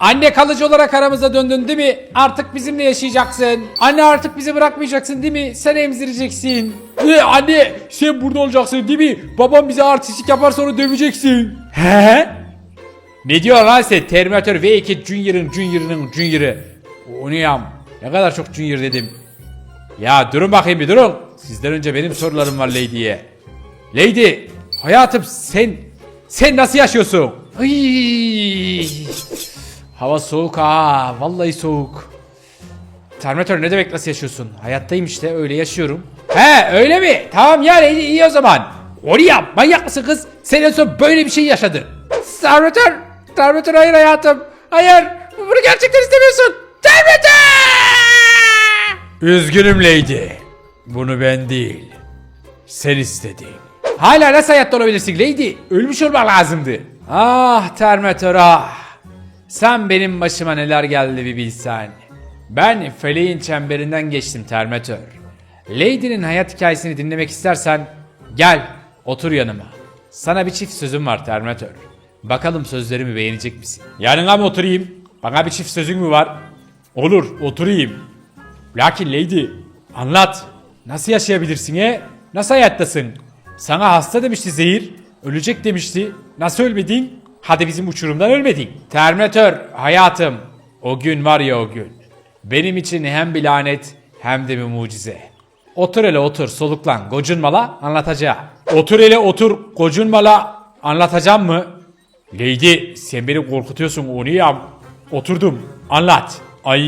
Anne kalıcı olarak aramıza döndün değil mi? Artık bizimle yaşayacaksın. Anne artık bizi bırakmayacaksın değil mi? Sen emzireceksin. Ee, anne sen burada olacaksın değil mi? Babam bize artistik yapar sonra döveceksin. He? Ne diyor lan sen? Terminator V2 Junior'ın Junior'ın Junior'ı. O ne ya? Ne kadar çok Junior dedim. Ya durun bakayım bir durun. Sizden önce benim sorularım var Lady'ye. Lady, hayatım sen sen nasıl yaşıyorsun? Ay. Hava soğuk ha. Vallahi soğuk. Terminator ne demek nasıl yaşıyorsun? Hayattayım işte öyle yaşıyorum. He öyle mi? Tamam ya Lady iyi o zaman. Onu yap. Manyak mısın kız? Sen en son böyle bir şey yaşadın. Terminator. Terminator hayır hayatım. Hayır. Bunu gerçekten istemiyorsun. Terminator. Üzgünüm Lady. Bunu ben değil. Sen istedin. Hala nasıl hayatta olabilirsin Lady? Ölmüş olmak lazımdı. Ah Terminator ah. Sen benim başıma neler geldi bir bilsen. Ben feleğin çemberinden geçtim Terminator. Lady'nin hayat hikayesini dinlemek istersen gel otur yanıma. Sana bir çift sözüm var Terminator. Bakalım sözlerimi beğenecek misin? Yanına mı oturayım? Bana bir çift sözün mü var? Olur oturayım. Lakin Lady anlat. Nasıl yaşayabilirsin he? Nasıl hayattasın? Sana hasta demişti zehir. Ölecek demişti. Nasıl ölmedin? Hadi bizim uçurumdan ölmedin. Terminator hayatım. O gün var ya o gün. Benim için hem bir lanet hem de bir mucize. Otur hele otur soluklan gocunma la anlatacağım. Otur hele otur gocunma la anlatacağım mı? Lady sen beni korkutuyorsun onu ya. Oturdum anlat. Ay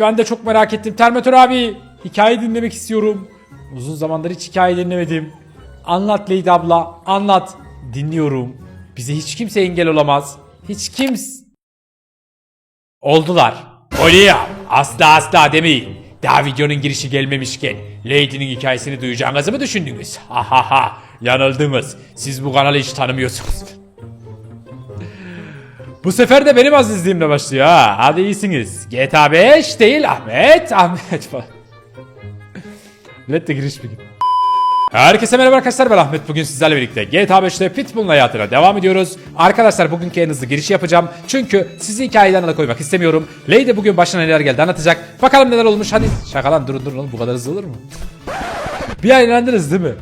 ben de çok merak ettim Terminator abi. Hikaye dinlemek istiyorum. Uzun zamandır hiç hikaye dinlemedim. Anlat Lady abla anlat. Dinliyorum. Bize hiç kimse engel olamaz. Hiç kimse... Oldular. Öyle asla asla demeyin. Daha videonun girişi gelmemişken Lady'nin hikayesini duyacağınızı mı düşündünüz? Ha ha ha yanıldınız. Siz bu kanalı hiç tanımıyorsunuz. bu sefer de benim azizliğimle başlıyor ha. Hadi iyisiniz. GTA 5 değil Ahmet. Ahmet falan. Let the giriş begin. Herkese merhaba arkadaşlar ben Ahmet bugün sizlerle birlikte GTA 5'te Pitbull'un hayatına devam ediyoruz. Arkadaşlar bugünkü en hızlı girişi yapacağım. Çünkü sizi hikayeden alıkoymak istemiyorum. Lady bugün başına neler geldi anlatacak. Bakalım neler olmuş hadi. Şakalan durun durun oğlum bu kadar hızlı olur mu? Bir an inandınız değil mi?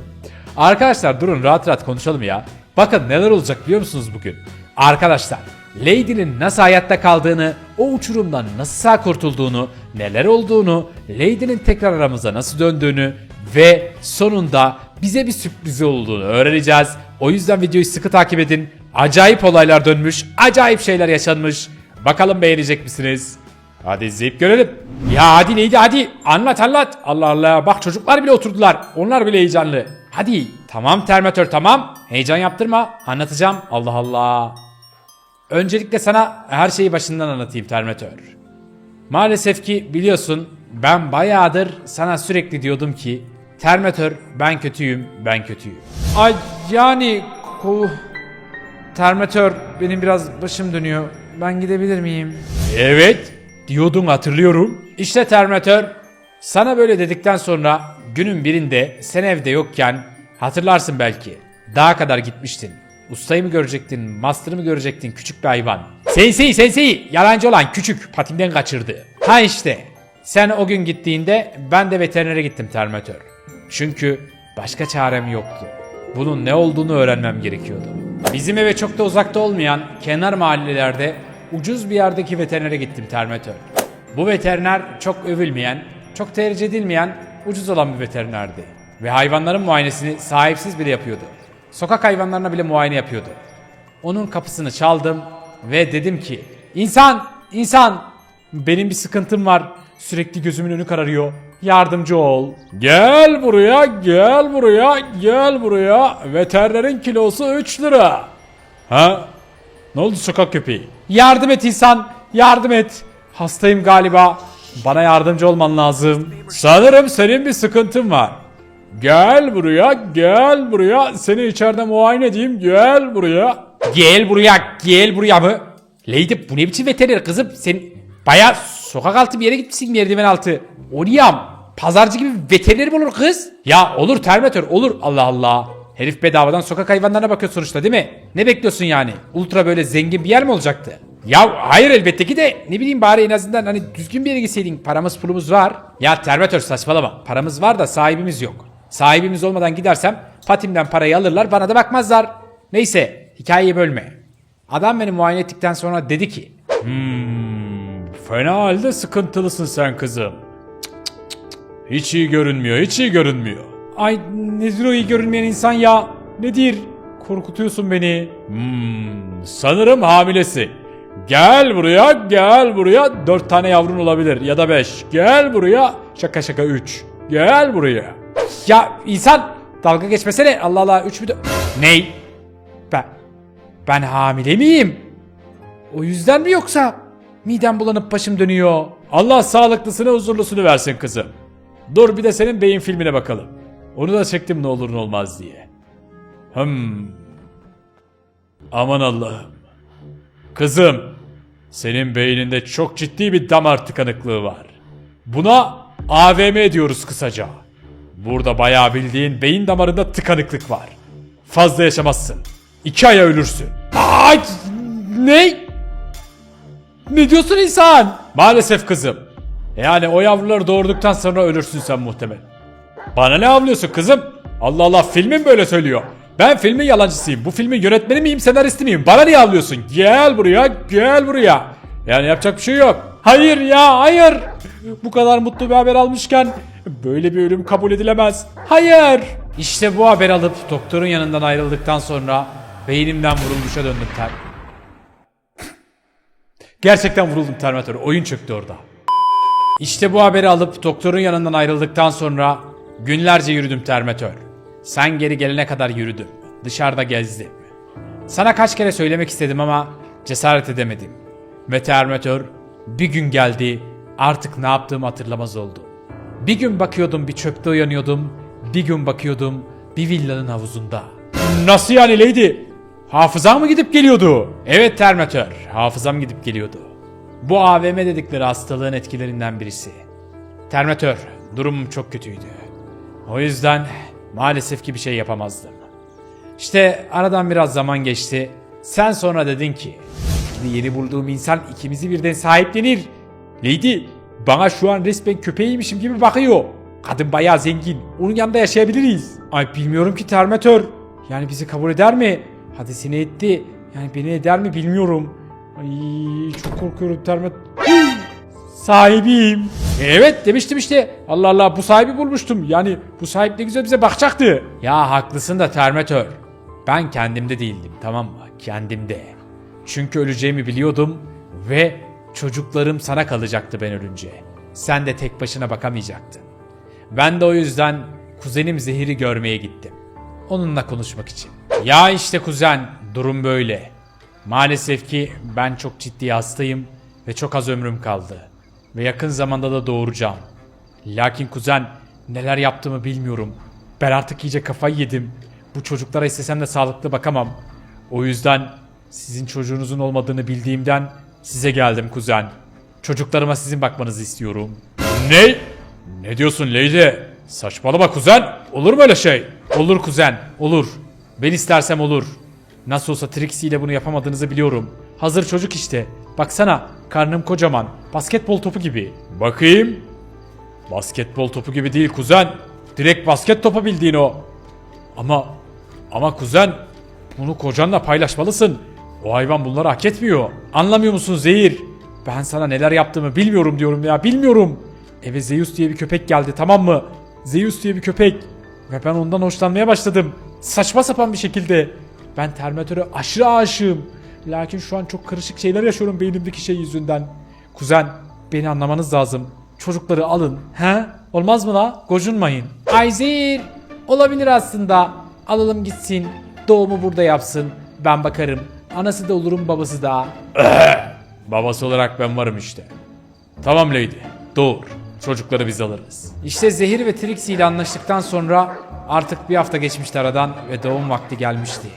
Arkadaşlar durun rahat rahat konuşalım ya. Bakın neler olacak biliyor musunuz bugün? Arkadaşlar Lady'nin nasıl hayatta kaldığını, o uçurumdan nasıl sağ kurtulduğunu, neler olduğunu, Lady'nin tekrar aramıza nasıl döndüğünü ve sonunda bize bir sürprizi olduğunu öğreneceğiz. O yüzden videoyu sıkı takip edin. Acayip olaylar dönmüş, acayip şeyler yaşanmış. Bakalım beğenecek misiniz? Hadi izleyip görelim. Ya hadi neydi hadi anlat anlat. Allah Allah bak çocuklar bile oturdular. Onlar bile heyecanlı. Hadi tamam Terminator tamam. Heyecan yaptırma anlatacağım. Allah Allah. Öncelikle sana her şeyi başından anlatayım Terminator. Maalesef ki biliyorsun ben bayağıdır sana sürekli diyordum ki Terminator ben kötüyüm ben kötüyüm. Ay yani ko Terminator benim biraz başım dönüyor. Ben gidebilir miyim? Evet diyordun hatırlıyorum. İşte Terminator sana böyle dedikten sonra günün birinde sen evde yokken hatırlarsın belki. Dağa kadar gitmiştin. Ustayı mı görecektin, master'ı mı görecektin küçük bir hayvan. Sensei sensei yalancı olan küçük patimden kaçırdı. Ha işte sen o gün gittiğinde ben de veterinere gittim Terminator. Çünkü başka çarem yoktu. Bunun ne olduğunu öğrenmem gerekiyordu. Bizim eve çok da uzakta olmayan kenar mahallelerde ucuz bir yerdeki veterinere gittim Terminator. Bu veteriner çok övülmeyen, çok tercih edilmeyen, ucuz olan bir veterinerdi. Ve hayvanların muayenesini sahipsiz bile yapıyordu. Sokak hayvanlarına bile muayene yapıyordu. Onun kapısını çaldım ve dedim ki İnsan, insan benim bir sıkıntım var. Sürekli gözümün önü kararıyor. Yardımcı ol. Gel buraya, gel buraya, gel buraya. Veterinerin kilosu 3 lira. Ha? Ne oldu sokak köpeği? Yardım et insan, yardım et. Hastayım galiba. Bana yardımcı olman lazım. Sanırım senin bir sıkıntın var. Gel buraya, gel buraya. Seni içeride muayene edeyim. Gel buraya. Gel buraya, gel buraya mı? Lady bu ne biçim veteriner kızım? Sen baya sokak altı bir yere gitmişsin merdiven altı. Oriyam. Pazarcı gibi veteriner mi olur kız? Ya olur Terminator olur. Allah Allah. Herif bedavadan sokak hayvanlarına bakıyor sonuçta değil mi? Ne bekliyorsun yani? Ultra böyle zengin bir yer mi olacaktı? Ya hayır elbette ki de ne bileyim bari en azından hani düzgün bir yere gitseydin paramız pulumuz var. Ya Termatör saçmalama paramız var da sahibimiz yok. Sahibimiz olmadan gidersem patimden parayı alırlar bana da bakmazlar. Neyse hikayeyi bölme. Adam beni muayene ettikten sonra dedi ki Hmm, fena halde sıkıntılısın sen kızım. Cık, cık, cık, cık. Hiç iyi görünmüyor hiç iyi görünmüyor. Ay nedir o iyi görünmeyen insan ya? Nedir? Korkutuyorsun beni. Hmm, sanırım hamilesin. Gel buraya, gel buraya. Dört tane yavrun olabilir ya da beş. Gel buraya. Şaka şaka üç. Gel buraya. Ya insan dalga geçmesene. Allah Allah üç mü Ney? Ben, ben hamile miyim? O yüzden mi yoksa? Midem bulanıp başım dönüyor. Allah sağlıklısını huzurlusunu versin kızım. Dur bir de senin beyin filmine bakalım. Onu da çektim ne olur ne olmaz diye. Hmm. Aman Allah'ım. Kızım, senin beyninde çok ciddi bir damar tıkanıklığı var. Buna AVM diyoruz kısaca. Burada bayağı bildiğin beyin damarında tıkanıklık var. Fazla yaşamazsın. İki aya ölürsün. Ay, ne? Ne diyorsun insan? Maalesef kızım. Yani o yavruları doğurduktan sonra ölürsün sen muhtemelen. Bana ne avlıyorsun kızım? Allah Allah filmin böyle söylüyor. Ben filmin yalancısıyım. Bu filmin yönetmeni miyim, senaristi miyim? Bana niye avlıyorsun? Gel buraya, gel buraya. Yani yapacak bir şey yok. Hayır ya, hayır. Bu kadar mutlu bir haber almışken böyle bir ölüm kabul edilemez. Hayır. İşte bu haber alıp doktorun yanından ayrıldıktan sonra beynimden vurulmuşa döndüm ter. Gerçekten vuruldum Terminator. Oyun çöktü orada. İşte bu haberi alıp doktorun yanından ayrıldıktan sonra günlerce yürüdüm Termatör. Sen geri gelene kadar yürüdüm. Dışarıda gezdim. Sana kaç kere söylemek istedim ama cesaret edemedim. Ve Termatör bir gün geldi artık ne yaptığımı hatırlamaz oldum. Bir gün bakıyordum bir çöpte uyanıyordum. Bir gün bakıyordum bir villanın havuzunda. Nasıl yani Lady? Hafızam mı gidip geliyordu? Evet Termatör, hafızam gidip geliyordu. Bu AVM dedikleri hastalığın etkilerinden birisi. Termatör, durumum çok kötüydü. O yüzden maalesef ki bir şey yapamazdım. İşte aradan biraz zaman geçti. Sen sonra dedin ki, "Şimdi yeni bulduğum insan ikimizi birden sahiplenir. Lady, bana şu an resmen köpeğiymişim gibi bakıyor. Kadın bayağı zengin. Onun yanında yaşayabiliriz. Ay bilmiyorum ki Termatör. Yani bizi kabul eder mi? Hadi seni etti. Yani beni eder mi bilmiyorum. Ay çok korkuyorum Termatör. Sahibiyim. Evet demiştim işte. Allah Allah bu sahibi bulmuştum. Yani bu sahip ne güzel bize bakacaktı. Ya haklısın da Termatör. Ben kendimde değildim tamam mı? Kendimde. Çünkü öleceğimi biliyordum ve çocuklarım sana kalacaktı ben ölünce. Sen de tek başına bakamayacaktın. Ben de o yüzden kuzenim Zehir'i görmeye gittim. Onunla konuşmak için. Ya işte kuzen durum böyle. Maalesef ki ben çok ciddi hastayım ve çok az ömrüm kaldı. Ve yakın zamanda da doğuracağım. Lakin kuzen neler yaptığımı bilmiyorum. Ben artık iyice kafayı yedim. Bu çocuklara istesem de sağlıklı bakamam. O yüzden sizin çocuğunuzun olmadığını bildiğimden size geldim kuzen. Çocuklarıma sizin bakmanızı istiyorum. Ne? Ne diyorsun Lady? Saçmalama kuzen. Olur mu öyle şey? Olur kuzen, olur. Ben istersem olur. Nasıl olsa Trixie ile bunu yapamadığınızı biliyorum. Hazır çocuk işte. Baksana, karnım kocaman. Basketbol topu gibi. Bakayım. Basketbol topu gibi değil kuzen. Direkt basket topu bildiğin o. Ama, ama kuzen, bunu kocanla paylaşmalısın. O hayvan bunları hak etmiyor. Anlamıyor musun Zehir? Ben sana neler yaptığımı bilmiyorum diyorum ya, bilmiyorum. Eve Zeus diye bir köpek geldi tamam mı? Zeus diye bir köpek. Ve ben ondan hoşlanmaya başladım. Saçma sapan bir şekilde. Ben Terminator'a aşırı aşığım. Lakin şu an çok karışık şeyler yaşıyorum beynimdeki şey yüzünden. Kuzen, beni anlamanız lazım. Çocukları alın. He? Olmaz mı la? Gocunmayın. Ayzir. Olabilir aslında. Alalım gitsin. Doğumu burada yapsın. Ben bakarım. Anası da olurum babası da. Babası olarak ben varım işte. Tamam Lady. Doğur. Çocukları biz alırız. İşte Zehir ve Trixie ile anlaştıktan sonra artık bir hafta geçmişti aradan ve doğum vakti gelmişti.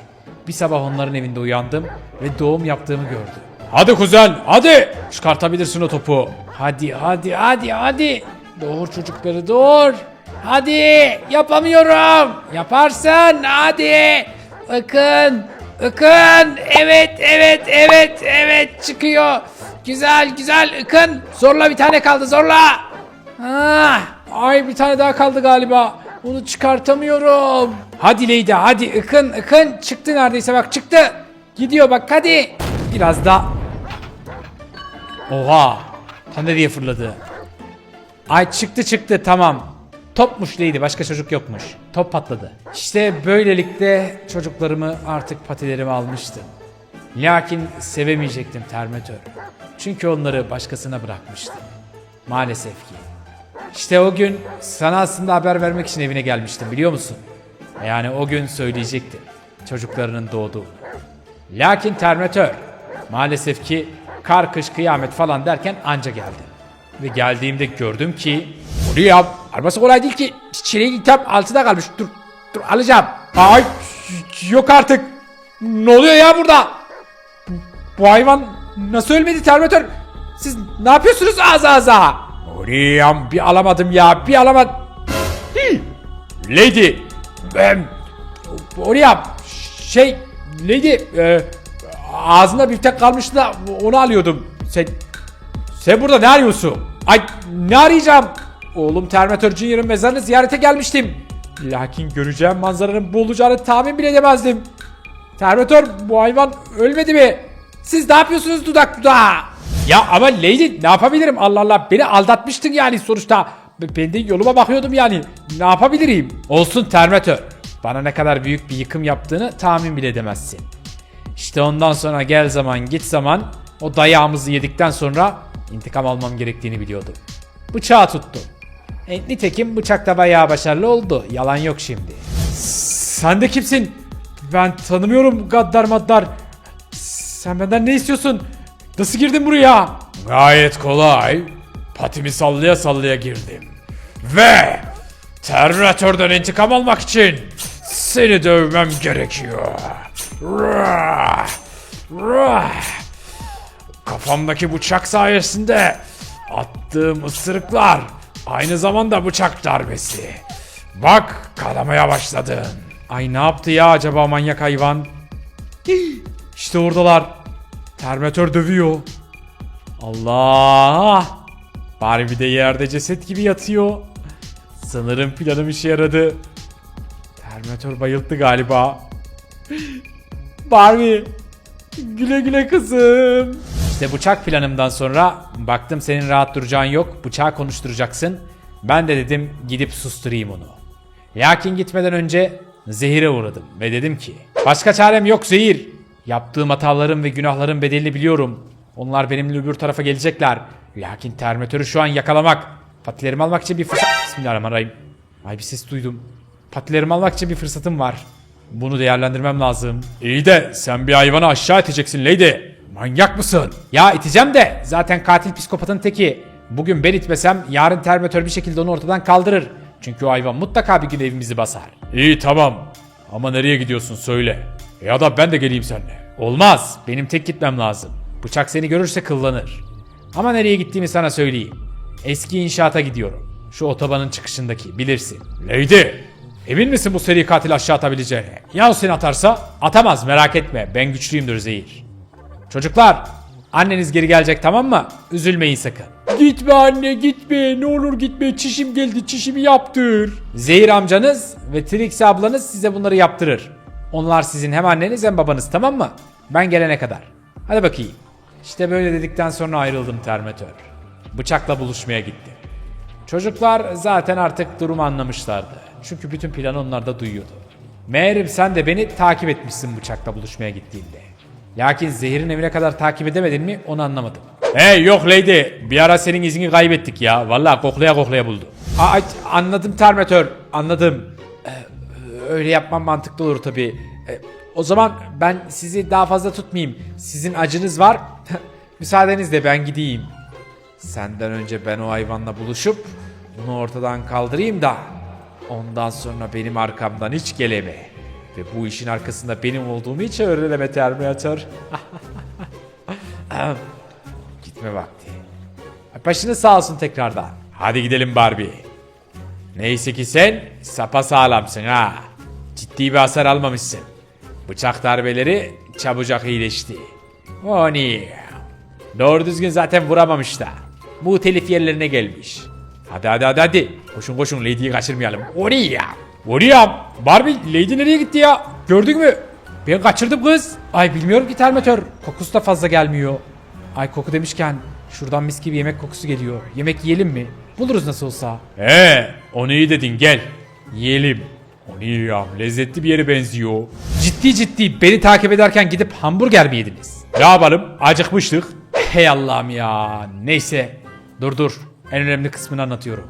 Bir sabah onların evinde uyandım ve doğum yaptığımı gördüm. Hadi kuzen hadi çıkartabilirsin o topu. Hadi hadi hadi hadi. Doğur çocukları doğur. Hadi yapamıyorum. Yaparsın hadi. Bakın Ikın. Evet, evet, evet, evet çıkıyor. Güzel, güzel Ikın. Zorla bir tane kaldı, zorla. Ah, ay bir tane daha kaldı galiba. Onu çıkartamıyorum. Hadi Leyda, hadi Ikın, Ikın. Çıktı neredeyse bak çıktı. Gidiyor bak hadi. Biraz daha. Oha. Ta nereye fırladı? Ay çıktı çıktı tamam. Topmuş neydi başka çocuk yokmuş. Top patladı. İşte böylelikle çocuklarımı artık patilerime almıştım. Lakin sevemeyecektim Termatör. Çünkü onları başkasına bırakmıştım. Maalesef ki. İşte o gün sana aslında haber vermek için evine gelmiştim biliyor musun? Yani o gün söyleyecektim. Çocuklarının doğduğunu. Lakin Termatör maalesef ki kar kış kıyamet falan derken anca geldi. Ve geldiğimde gördüm ki Oluyor ya arabası kolay değil ki Çileğin kitap altında kalmış dur dur alacağım Ay yok artık Ne oluyor ya burada Bu, hayvan nasıl ölmedi Terminator Siz ne yapıyorsunuz ağza ağza Oluyor bir alamadım ya bir alamadım Lady ben Oraya şey Lady e, ağzında bir tek kalmıştı da onu alıyordum. Sen sen burada ne arıyorsun? Ay ne arayacağım? Oğlum Terminator Junior'ın mezarını ziyarete gelmiştim. Lakin göreceğim manzaranın bu olacağını tahmin bile edemezdim. Terminator bu hayvan ölmedi mi? Siz ne yapıyorsunuz dudak dudağa? Ya ama Lady ne yapabilirim Allah Allah beni aldatmıştın yani sonuçta. Ben de yoluma bakıyordum yani. Ne yapabilirim? Olsun Terminator. Bana ne kadar büyük bir yıkım yaptığını tahmin bile edemezsin. İşte ondan sonra gel zaman git zaman o dayağımızı yedikten sonra intikam almam gerektiğini biliyordum. Bıçağı tuttum. E, nitekim bıçak da bayağı başarılı oldu. Yalan yok şimdi. Sen de kimsin? Ben tanımıyorum gaddar maddar. Sen benden ne istiyorsun? Nasıl girdin buraya? Gayet kolay. Patimi sallaya sallaya girdim. Ve Terminatörden intikam almak için seni dövmem gerekiyor. Rah! Rah! Kafamdaki bıçak sayesinde attığım ısırıklar aynı zamanda bıçak darbesi. Bak kanamaya başladın. Ay ne yaptı ya acaba manyak hayvan? İşte oradalar. Terminatör dövüyor. Allah! Barbie de yerde ceset gibi yatıyor. Sanırım planım işe yaradı. Terminator bayılttı galiba. Barbie. Güle güle kızım. İşte bıçak planımdan sonra baktım senin rahat duracağın yok. Bıçağı konuşturacaksın. Ben de dedim gidip susturayım onu. Lakin gitmeden önce zehire uğradım ve dedim ki başka çarem yok zehir. Yaptığım hataların ve günahların bedelini biliyorum. Onlar benimle öbür tarafa gelecekler. Lakin termitörü şu an yakalamak, patilerimi almak için bir fırsat... Bismillahirrahmanirrahim. Ay bir ses duydum. Patilerimi almak için bir fırsatım var. Bunu değerlendirmem lazım. İyi de sen bir hayvanı aşağı iteceksin Lady. Manyak mısın? Ya iteceğim de zaten katil psikopatın teki. Bugün ben itmesem yarın termitör bir şekilde onu ortadan kaldırır. Çünkü o hayvan mutlaka bir gün evimizi basar. İyi tamam. Ama nereye gidiyorsun söyle. Ya da ben de geleyim seninle. Olmaz. Benim tek gitmem lazım. Bıçak seni görürse kıllanır. Ama nereye gittiğimi sana söyleyeyim. Eski inşaata gidiyorum. Şu otobanın çıkışındaki bilirsin. Lady! Emin misin bu seri katil aşağı atabileceğine? Ya o seni atarsa? Atamaz merak etme. Ben güçlüyümdür Zehir. Çocuklar! Anneniz geri gelecek tamam mı? Üzülmeyin sakın. Gitme anne gitme. Ne olur gitme. Çişim geldi. Çişimi yaptır. Zehir amcanız ve Trixie ablanız size bunları yaptırır. Onlar sizin hem anneniz hem babanız tamam mı? Ben gelene kadar. Hadi bakayım. İşte böyle dedikten sonra ayrıldım Termatör. Bıçakla buluşmaya gitti. Çocuklar zaten artık durumu anlamışlardı. Çünkü bütün planı onlar da duyuyordu. Meğerim sen de beni takip etmişsin bıçakla buluşmaya gittiğinde. Lakin Zehir'in evine kadar takip edemedin mi onu anlamadım. Hey yok lady bir ara senin izini kaybettik ya. Vallahi koklaya koklaya buldu. Aa, anladım Termatör anladım. Öyle yapmam mantıklı olur tabii. Ee, o zaman ben sizi daha fazla tutmayayım. Sizin acınız var. Müsaadenizle ben gideyim. Senden önce ben o hayvanla buluşup bunu ortadan kaldırayım da ondan sonra benim arkamdan hiç geleme. Ve bu işin arkasında benim olduğumu hiç öğreneme Terminator. Gitme vakti. Başını sağ olsun tekrardan. Hadi gidelim Barbie. Neyse ki sen sapa sağlamsın ha. Ciddi bir hasar almamışsın. Bıçak darbeleri çabucak iyileşti. O niye? Doğru düzgün zaten vuramamış da. Bu telif yerlerine gelmiş. Hadi hadi hadi hadi. Koşun koşun Lady'yi kaçırmayalım. Oraya. Oraya. Barbie Lady nereye gitti ya? Gördün mü? Ben kaçırdım kız. Ay bilmiyorum ki termatör. Kokusu da fazla gelmiyor. Ay koku demişken şuradan mis gibi yemek kokusu geliyor. Yemek yiyelim mi? Buluruz nasıl olsa. He, onu iyi dedin gel. Yiyelim. Onu iyi ya. Lezzetli bir yere benziyor. Ciddi ciddi beni takip ederken gidip hamburger mi yediniz? Ne yapalım? Acıkmıştık. Hey Allah'ım ya. Neyse. Dur dur. En önemli kısmını anlatıyorum.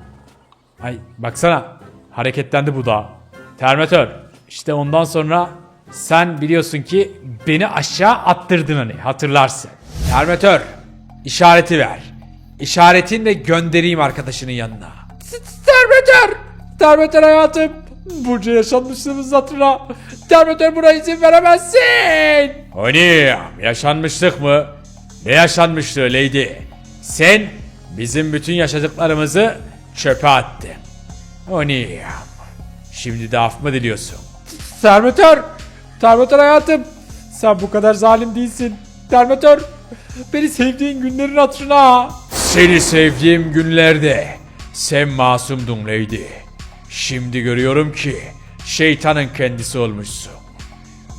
Ay baksana. Hareketlendi bu da. Termatör. İşte ondan sonra sen biliyorsun ki beni aşağı attırdın hani hatırlarsın. Termatör. işareti ver. İşaretinle göndereyim arkadaşının yanına. Termatör. Termatör hayatım. Bunca yaşanmışlığımız hatırla. Termatör buna izin veremezsin. Hani yaşanmışlık mı? Ne yaşanmışlığı Lady? Sen bizim bütün yaşadıklarımızı çöpe attın. Hani şimdi de af mı diliyorsun? Termatör. Termatör hayatım. Sen bu kadar zalim değilsin. Termatör. Beni sevdiğin günlerin hatırına. Seni sevdiğim günlerde sen masumdun Lady. Şimdi görüyorum ki şeytanın kendisi olmuşsun.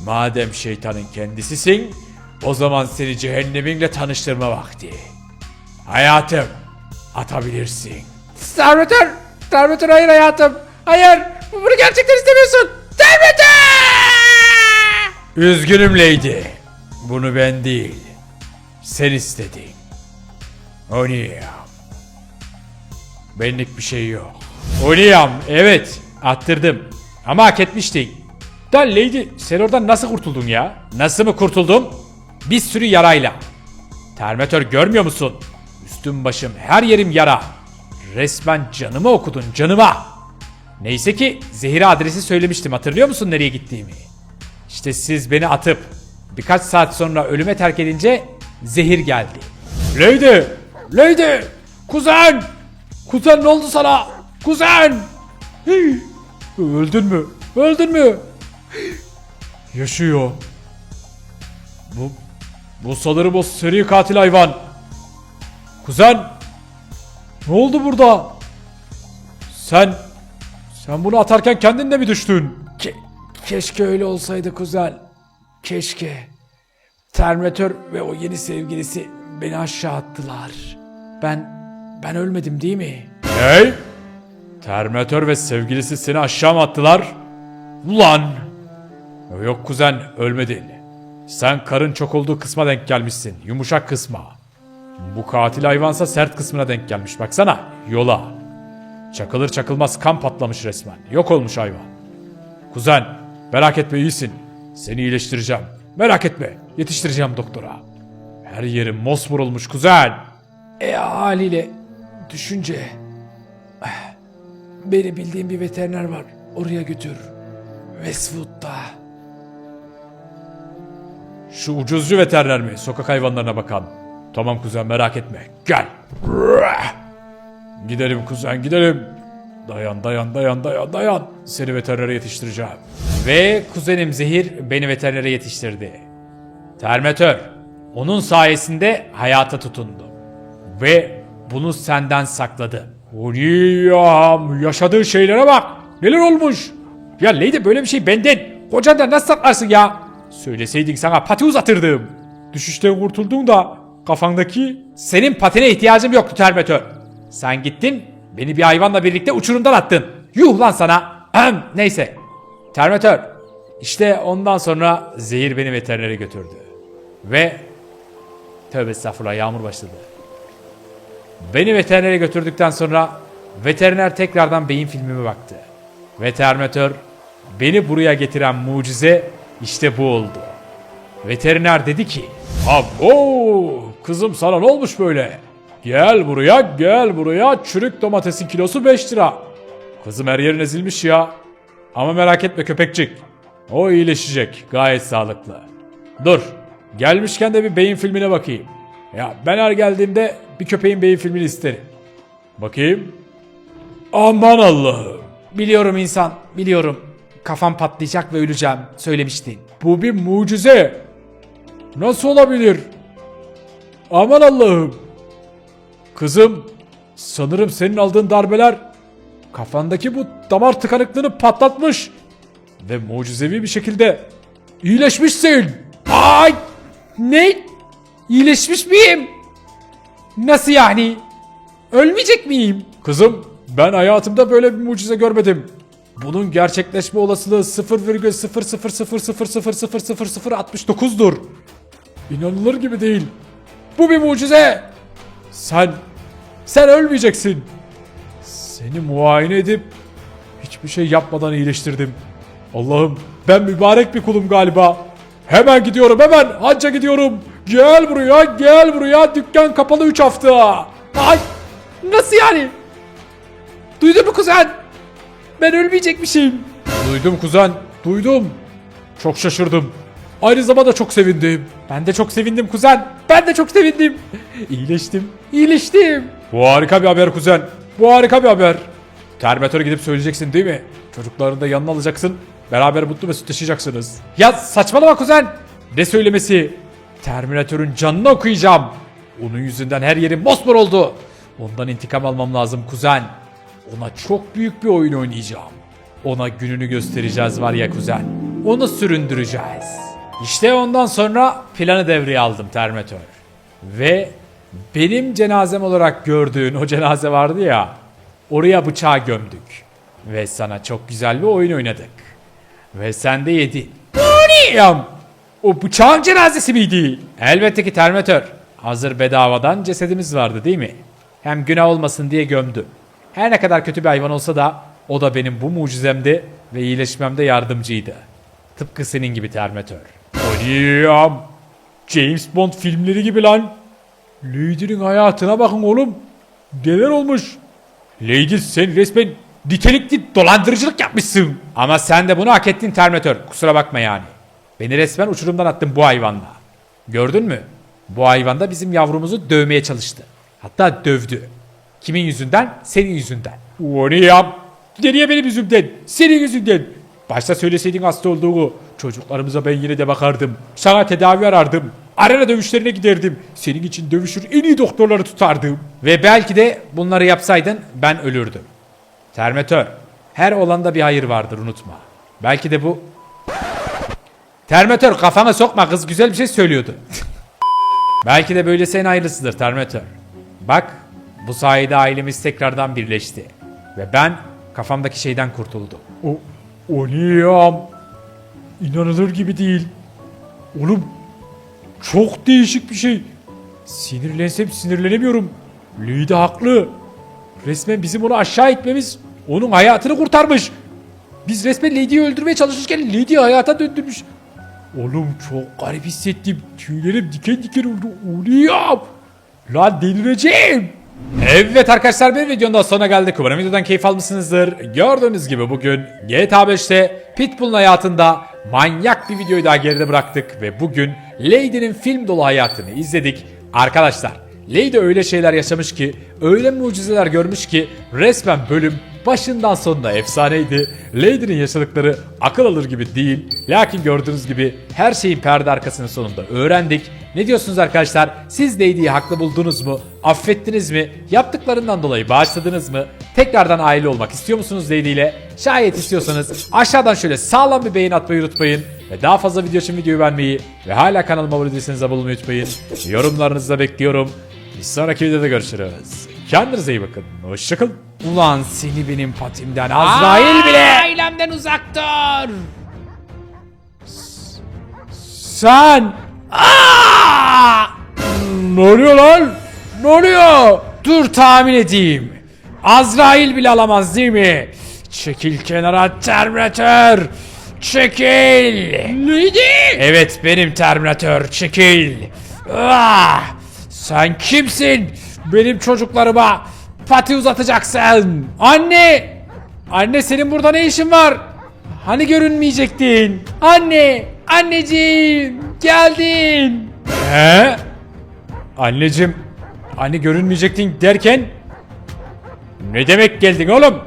Madem şeytanın kendisisin, o zaman seni cehenneminle tanıştırma vakti. Hayatım, atabilirsin. Termatör, Termatör hayır hayatım. Hayır, bunu gerçekten istemiyorsun. Termatör! Üzgünüm Lady. Bunu ben değil, sen istedin. Oniyam. Benlik bir şey yok. Oniyam, evet. Attırdım. Ama hak etmiştin. Da Lady, sen oradan nasıl kurtuldun ya? Nasıl mı kurtuldum? Bir sürü yarayla. Termatör görmüyor musun? Üstüm başım her yerim yara. Resmen canımı okudun canıma. Neyse ki zehir adresi söylemiştim hatırlıyor musun nereye gittiğimi? İşte siz beni atıp birkaç saat sonra ölüme terk edince zehir geldi. Lady! Lady! Kuzen! Kuzen ne oldu sana? Kuzen! Hey! Öldün mü? Öldün mü? Yaşıyor. Bu bu sanırım o seri katil hayvan. Kuzen! Ne oldu burada? Sen sen bunu atarken kendin de mi düştün? keşke öyle olsaydı kuzen. Keşke. Termatör ve o yeni sevgilisi beni aşağı attılar. Ben ben ölmedim değil mi? Hey! Termatör ve sevgilisi seni aşağı mı attılar? Ulan! Yok kuzen ölmedin. Sen karın çok olduğu kısma denk gelmişsin. Yumuşak kısma. Bu katil hayvansa sert kısmına denk gelmiş. Baksana yola. Çakılır çakılmaz kan patlamış resmen. Yok olmuş hayvan. Kuzen merak etme iyisin. Seni iyileştireceğim. Merak etme yetiştireceğim doktora. Her yerim mosmor olmuş kuzen. E haliyle düşünce... Beni bildiğim bir veteriner var. Oraya götür. Westwood'da. Şu ucuzcu veteriner mi? Sokak hayvanlarına bakan. Tamam kuzen merak etme. Gel. Gidelim kuzen gidelim. Dayan dayan dayan dayan dayan. Seni veterinere yetiştireceğim. Ve kuzenim Zehir beni veterinere yetiştirdi. Termatör. Onun sayesinde hayata tutundum. Ve bunu senden sakladım. Uriyam yaşadığı şeylere bak. Neler olmuş? Ya Lady böyle bir şey benden. Kocandan nasıl saklarsın ya? Söyleseydin sana pati uzatırdım. Düşüşten kurtuldun da kafandaki... Senin patine ihtiyacım yoktu Termatör. Sen gittin beni bir hayvanla birlikte uçurumdan attın. Yuh lan sana. Ahem, Neyse. Termatör. İşte ondan sonra zehir beni veterinere götürdü. Ve... Tövbe estağfurullah yağmur başladı. Beni veterinere götürdükten sonra veteriner tekrardan beyin filmime baktı. Ve beni buraya getiren mucize işte bu oldu. Veteriner dedi ki Abo kızım sana ne olmuş böyle? Gel buraya gel buraya çürük domatesin kilosu 5 lira. Kızım her yerin ezilmiş ya. Ama merak etme köpekçik. O iyileşecek gayet sağlıklı. Dur gelmişken de bir beyin filmine bakayım. Ya ben her geldiğimde bir köpeğin beyin filmini isterim. Bakayım. Aman Allah'ım. Biliyorum insan, biliyorum. kafam patlayacak ve öleceğim söylemiştin. Bu bir mucize. Nasıl olabilir? Aman Allah'ım. Kızım, sanırım senin aldığın darbeler kafandaki bu damar tıkanıklığını patlatmış ve mucizevi bir şekilde iyileşmişsin. Ay! Ne? İyileşmiş miyim? Nasıl yani? Ölmeyecek miyim? Kızım, ben hayatımda böyle bir mucize görmedim. Bunun gerçekleşme olasılığı 0,000000069'dur. İnanılır gibi değil. Bu bir mucize. Sen, sen ölmeyeceksin. Seni muayene edip hiçbir şey yapmadan iyileştirdim. Allah'ım ben mübarek bir kulum galiba. Hemen gidiyorum hemen hacca gidiyorum. Gel buraya gel buraya dükkan kapalı 3 hafta. Ay nasıl yani? Duydun mu kuzen? Ben ölmeyecekmişim. Duydum kuzen duydum. Çok şaşırdım. Aynı zamanda çok sevindim. Ben de çok sevindim kuzen. Ben de çok sevindim. İyileştim. İyileştim. Bu harika bir haber kuzen. Bu harika bir haber. Terminator'a gidip söyleyeceksin değil mi? Çocuklarını da yanına alacaksın. Beraber mutlu mesut yaşayacaksınız. Ya saçmalama kuzen. Ne söylemesi? Terminatörün canını okuyacağım. Onun yüzünden her yerim mosmor oldu. Ondan intikam almam lazım kuzen. Ona çok büyük bir oyun oynayacağım. Ona gününü göstereceğiz var ya kuzen. Onu süründüreceğiz. İşte ondan sonra planı devreye aldım Terminator. Ve benim cenazem olarak gördüğün o cenaze vardı ya. Oraya bıçağı gömdük. Ve sana çok güzel bir oyun oynadık. Ve sen de yedin. Aniyam! O bıçağın cenazesi miydi? Elbette ki Terminator. Hazır bedavadan cesedimiz vardı değil mi? Hem günah olmasın diye gömdüm. Her ne kadar kötü bir hayvan olsa da o da benim bu mucizemde ve iyileşmemde yardımcıydı. Tıpkı senin gibi Terminator. Aniyam! James Bond filmleri gibi lan. Lady'nin hayatına bakın oğlum. Neler olmuş? Lady sen resmen nitelikli dolandırıcılık yapmışsın. Ama sen de bunu hak ettin Terminator. Kusura bakma yani. Beni resmen uçurumdan attın bu hayvanla. Gördün mü? Bu hayvan da bizim yavrumuzu dövmeye çalıştı. Hatta dövdü. Kimin yüzünden? Senin yüzünden. Onu yap. Nereye benim yüzümden? Senin yüzünden. Başta söyleseydin hasta olduğunu. Çocuklarımıza ben yine de bakardım. Sana tedavi arardım. Arena dövüşlerine giderdim. Senin için dövüşür en iyi doktorları tutardım. Ve belki de bunları yapsaydın ben ölürdüm. Termatör. Her olanda bir hayır vardır unutma. Belki de bu... Termatör kafama sokma kız güzel bir şey söylüyordu. Belki de böylesi en hayırlısıdır Termatör. Bak bu sayede ailemiz tekrardan birleşti. Ve ben kafamdaki şeyden kurtuldum. O, o ne ya? İnanılır gibi değil. Oğlum çok değişik bir şey. Sinirlensem sinirlenemiyorum. Lady haklı. Resmen bizim onu aşağı itmemiz onun hayatını kurtarmış. Biz resmen Lady'yi öldürmeye çalışırken Lady'yi hayata döndürmüş. Oğlum çok garip hissettim. Tüylerim diken diken oldu. Ya? Lan delireceğim. Evet arkadaşlar bir videonun daha sonuna geldik. Umarım videodan keyif almışsınızdır. Gördüğünüz gibi bugün GTA 5'te Pitbull'un hayatında manyak bir videoyu daha geride bıraktık. Ve bugün Lady'nin film dolu hayatını izledik. Arkadaşlar Lady öyle şeyler yaşamış ki, öyle mucizeler görmüş ki resmen bölüm başından sonuna efsaneydi. Lady'nin yaşadıkları akıl alır gibi değil. Lakin gördüğünüz gibi her şeyin perde arkasının sonunda öğrendik. Ne diyorsunuz arkadaşlar? Siz Lady'yi haklı buldunuz mu? Affettiniz mi? Yaptıklarından dolayı bağışladınız mı? Tekrardan aile olmak istiyor musunuz Lady ile? Şayet istiyorsanız aşağıdan şöyle sağlam bir beğen atmayı unutmayın. Ve daha fazla video için videoyu beğenmeyi ve hala kanalıma abone değilseniz abone olmayı unutmayın. Yorumlarınızı da bekliyorum. Bir sonraki videoda görüşürüz. Kendinize iyi bakın. Hoşçakalın. Ulan seni benim patimden Azrail bile. Ailemden uzak dur. Sen. Aa! Ne oluyor lan? Ne oluyor? Dur tahmin edeyim. Azrail bile alamaz değil mi? Çekil kenara Terminator. Çekil. Neydi? Evet benim Terminator çekil. Ah! Sen kimsin? Benim çocuklarıma pati uzatacaksın. Anne! Anne senin burada ne işin var? Hani görünmeyecektin? Anne! Anneciğim! Geldin! He? Anneciğim, anne görünmeyecektin derken ne demek geldin oğlum?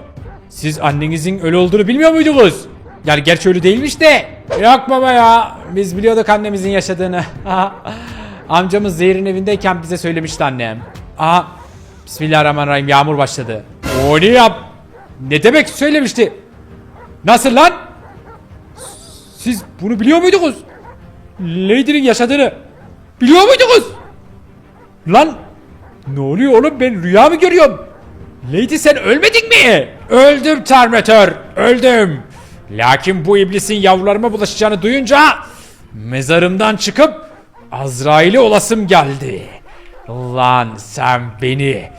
Siz annenizin ölü olduğunu bilmiyor muydunuz? Yani gerçi öyle değilmiş de. Yok baba ya. Biz biliyorduk annemizin yaşadığını. Amcamız Zehir'in evindeyken bize söylemişti annem. Aha. Bismillahirrahmanirrahim. Yağmur başladı. O ne yap? Ne demek söylemişti? Nasıl lan? Siz bunu biliyor muydunuz? Lady'nin yaşadığını biliyor muydunuz? Lan ne oluyor oğlum ben rüya mı görüyorum? Lady sen ölmedin mi? Öldüm Terminator öldüm. Lakin bu iblisin yavrularıma bulaşacağını duyunca mezarımdan çıkıp Azrail'i olasım geldi. Lan sen beni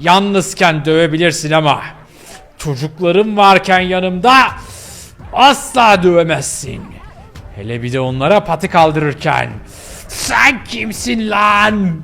yalnızken dövebilirsin ama çocuklarım varken yanımda asla dövemezsin. Hele bir de onlara pati kaldırırken. Sen kimsin lan?